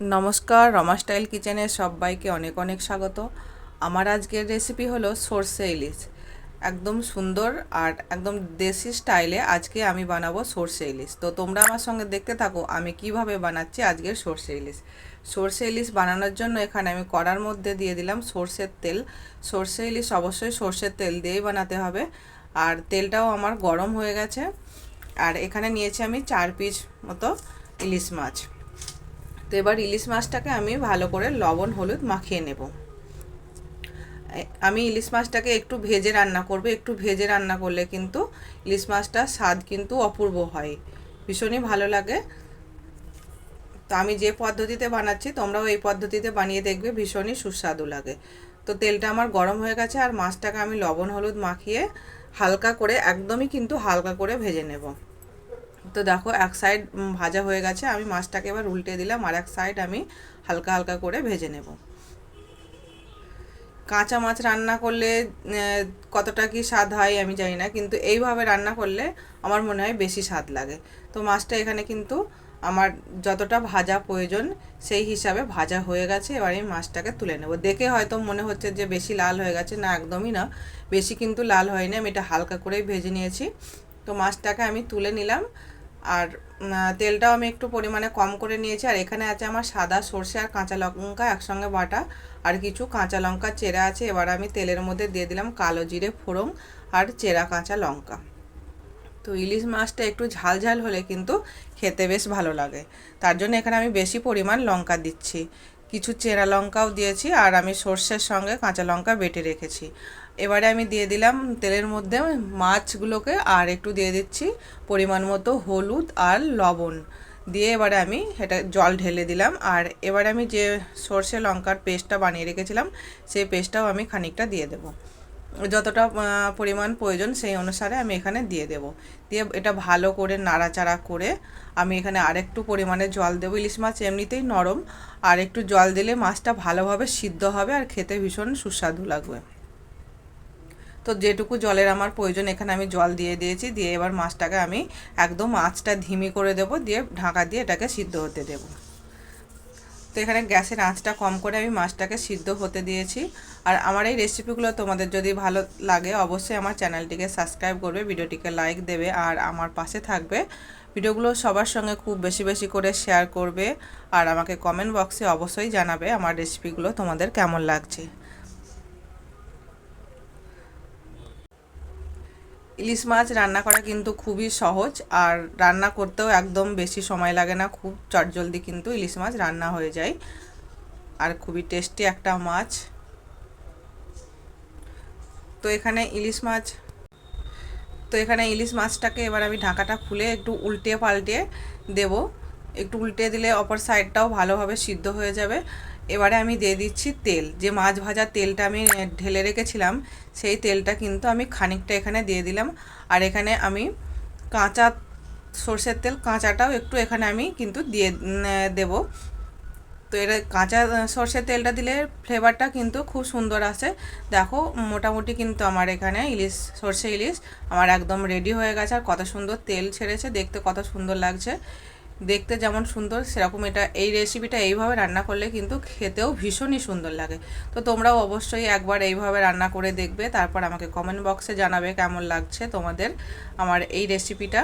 নমস্কার, রমা স্টাইল কিচেনে সবাইকে অনেক অনেক স্বাগত। আমার আজকের রেসিপি হলো সর্ষে ইলিশ। একদম সুন্দর আর একদম দেশি স্টাইলে আজকে আমি বানাবো সর্ষে ইলিশ। তো তোমরা আমার সঙ্গে দেখতে থাকো আমি কীভাবে বানাচ্ছি আজকের সর্ষে ইলিশ। সর্ষে ইলিশ বানানোর জন্য এখানে আমি কড়ার মধ্যে দিয়ে দিলাম সর্ষের তেল। সর্ষে ইলিশ অবশ্যই সর্ষের তেল দিয়েই বানাতে হবে। আর তেলটাও আমার গরম হয়ে গেছে। আর এখানে নিয়েছি আমি চার পিস মতো ইলিশ মাছ। তো এবার ইলিশ মাছটাকে আমি ভালো করে লবণ, হলুদ মাখিয়ে নেব। আমি ইলিশ মাছটাকে একটু ভেজে রান্না করব। একটু ভেজে রান্না করলে কিন্তু ইলিশ মাছটার স্বাদ কিন্তু অপূর্ব হয়। ভীষণই ভালো লাগে। তো আমি যে পদ্ধতিতে বানাচ্ছি, তোমরাও এই পদ্ধতিতে বানিয়ে দেখবে, ভীষণই সুস্বাদু লাগে। তো তেলটা আমার গরম হয়ে গেছে আর মাছটাকে আমি লবণ, হলুদ মাখিয়ে হালকা করে, একদমই কিন্তু হালকা করে ভেজে নেব। তো দেখো, এক সাইড ভাজা হয়ে গেছে, আমি মাছটাকে এবার উল্টে দিলাম, আর এক সাইড আমি হালকা হালকা করে ভেজে নেব। কাঁচা মাছ রান্না করলে কতটা কি স্বাদ হয় আমি জানি না, কিন্তু এইভাবে রান্না করলে আমার মনে হয় বেশি স্বাদ লাগে। তো মাছটা এখানে কিন্তু আমার যতটা ভাজা প্রয়োজন, সেই হিসাবে ভাজা হয়ে গেছে, এবার আমি মাছটাকে তুলে নেব। দেখে হয়তো মনে হচ্ছে যে বেশি লাল হয়ে গেছে, না একদমই না, বেশি কিন্তু লাল হয়নি, আমি এটা হালকা করেই ভেজে নিয়েছি। তো মাছটাকে আমি তুলে নিলাম আর তেলটাও আমি একটু পরিমাণে কম করে নিয়েছি। আর এখানে আছে আমার সাদা সর্ষে আর কাঁচা লঙ্কা একসঙ্গে বাটা। আর কিছু কাঁচা লঙ্কা চেরা আছে, এবার আমি তেলের মধ্যে দিয়ে দিলাম কালো জিরে, ফোড়ন আর চেরা কাঁচা লঙ্কা। তো ইলিশ মাছটা একটু ঝাল ঝাল হলে কিন্তু খেতে বেশ ভালো লাগে। তার জন্য এখানে আমি বেশি পরিমাণ লঙ্কা দিচ্ছি। কিছু চেরা লঙ্কাও দিয়েছি আর আমি সর্ষের সঙ্গে কাঁচা লঙ্কা বেটে রেখেছি। এবারে আমি দিয়ে দিলাম তেলের মধ্যে মাছগুলোকে আর একটু দিয়ে দিচ্ছি পরিমাণ মতো হলুদ আর লবণ। দিয়ে এবারে আমি এটা জল ঢেলে দিলাম আর এবারে আমি যে সর্ষে লঙ্কার পেস্টটা বানিয়ে রেখেছিলাম, সেই পেস্টটাও আমি খানিকটা দিয়ে দেবো। যতটা পরিমাণ প্রয়োজন সেই অনুসারে আমি এখানে দিয়ে দেব। দিয়ে এটা ভালো করে নাড়াচাড়া করে আমি এখানে আরেকটু পরিমাণে জল দেবো। ইলিশ মাছ এমনিতেই নরম, আর একটু জল দিলে মাছটা ভালোভাবে সিদ্ধ হবে আর খেতে ভীষণ সুস্বাদু লাগবে। তো যেটুকু জলের আমার প্রয়োজন, এখানে আমি জল দিয়ে দিয়েছি। দিয়ে এবার মাছটাকে আমি একদম মাছটা ধিমি করে দেব, দিয়ে ঢাকা দিয়ে এটাকে সিদ্ধ হতে দেব। তো এখানে গ্যাসের আঁচটা কম করে আমি মাছটাকে সিদ্ধ হতে দিয়েছি। আর আমার এই রেসিপিগুলো তোমাদের যদি ভালো লাগে, অবশ্যই আমার চ্যানেলটিকে সাবস্ক্রাইব করবে, ভিডিওটিকে লাইক দেবে, আর আমার পাশে থাকবে। ভিডিওগুলো সবার সঙ্গে খুব বেশি বেশি করে শেয়ার করবে, আর আমাকে কমেন্ট বক্সে অবশ্যই জানাবে আমার রেসিপিগুলো তোমাদের কেমন লাগছে। ইলিশ মাছ রান্না করা কিন্তু খুবই সহজ, আর রান্না করতেও একদম বেশি সময় লাগে না, খুব চটজলদি কিন্তু ইলিশ মাছ রান্না হয়ে যায়। আর খুবই টেস্টি একটা মাছ। তো এখানে ইলিশ মাছ, তো এখানে ইলিশ মাছটাকে এবার আমি ঢাকাটা খুলে একটু উল্টে পাল্টে দেব। একটু উল্টে দিলে অপর সাইডটাও ভালোভাবে সিদ্ধ হয়ে যাবে। এবারে আমি দিয়ে দিচ্ছি তেল। যে মাছ ভাজার তেলটা আমি ঢেলে রেখেছিলাম, সেই তেলটা কিন্তু আমি খানিকটা এখানে দিয়ে দিলাম। আর এখানে আমি কাঁচা সর্ষের তেল, কাঁচাটাও একটু এখানে আমি কিন্তু দিয়ে দেব। তো এটা কাঁচা সর্ষের তেলটা দিলে ফ্লেভারটা কিন্তু খুব সুন্দর আসে। দেখো, মোটামুটি কিন্তু আমার এখানে ইলিশ, সর্ষে ইলিশ আমার একদম রেডি হয়ে গেছে। আর কত সুন্দর তেল ছেড়েছে, দেখতে কত সুন্দর লাগছে। দেখতে যেমন সুন্দর, সেরকম এটা, এই রেসিপিটা এইভাবে রান্না করলে কিন্তু খেতেও ভীষণই সুন্দর লাগে। তো তোমরাও অবশ্যই একবার এইভাবে রান্না করে দেখবে, তারপর আমাকে কমেন্ট বক্সে জানাবে কেমন লাগছে তোমাদের, আমার এই রেসিপিটা